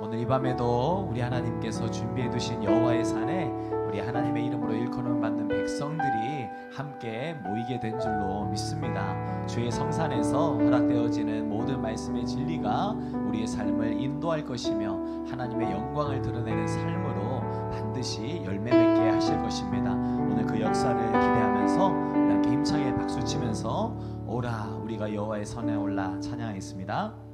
오늘 이 밤에도 우리 하나님께서 준비해 두신 여호와의 산에 우리 하나님의 이름으로 일컬음 받는 백성들이 함께 모이게 된 줄로 믿습니다. 주의 성산에서 허락되어지는 모든 말씀의 진리가 우리의 삶을 인도할 것이며 하나님의 영광을 드러내는 삶으로 반드시 열매 맺게 하실 것입니다. 오늘 그 역사를 기대하면서 함께 힘차게 박수 치면서 오라 우리가 여호와의 선에 올라 찬양하겠습니다.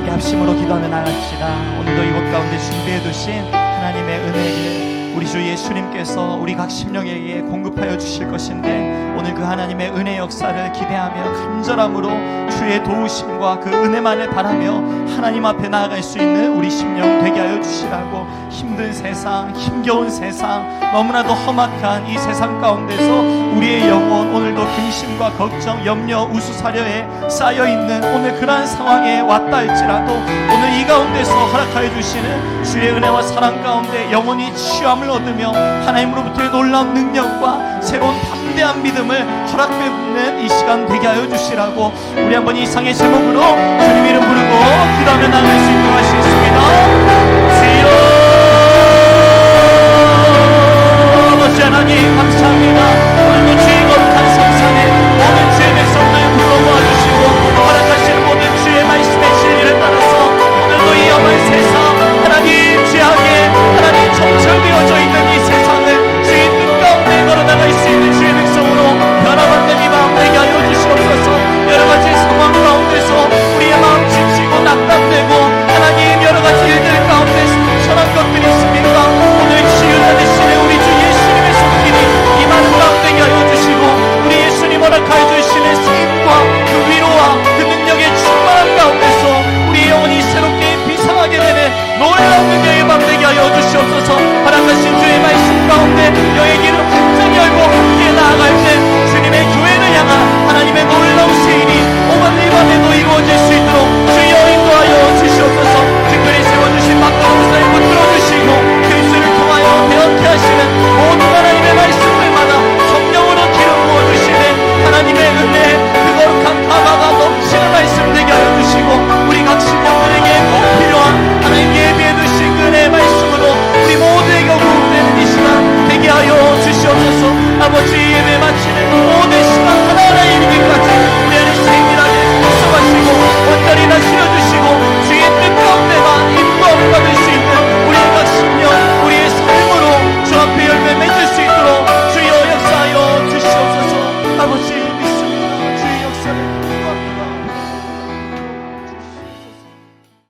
함께 합심으로 기도하며 나갑시다. 오늘도 이곳 가운데 준비해 두신 하나님의 은혜를 우리 주 예수님께서 우리 각 심령에게 공급하여 주실 것인데 오늘 그 하나님의 은혜 역사를 기대하며 간절함으로 주의 도우심과 그 은혜만을 바라며 하나님 앞에 나아갈 수 있는 우리 심령 되게 하여 주시라고 힘든 세상 힘겨운 세상 너무나도 험악한 이 세상 가운데서 우리의 영혼 오늘도 근심과 걱정 염려 우수사려에 쌓여 있는 오늘 그러한 상황에 왔다 할지라도 오늘 이 가운데서 허락하여 주시는 주의 은혜와 사랑 가운데 영혼이 취 함을 얻으며 하나님으로부터의 놀라운 능력과 새로운 담대한 믿음을 허락받는 이 시간 되게 하여 주시라고 우리 한번 이상의 제목으로 주님 이름 부르고 기도하며 나갈 수 있도록 하시겠습니다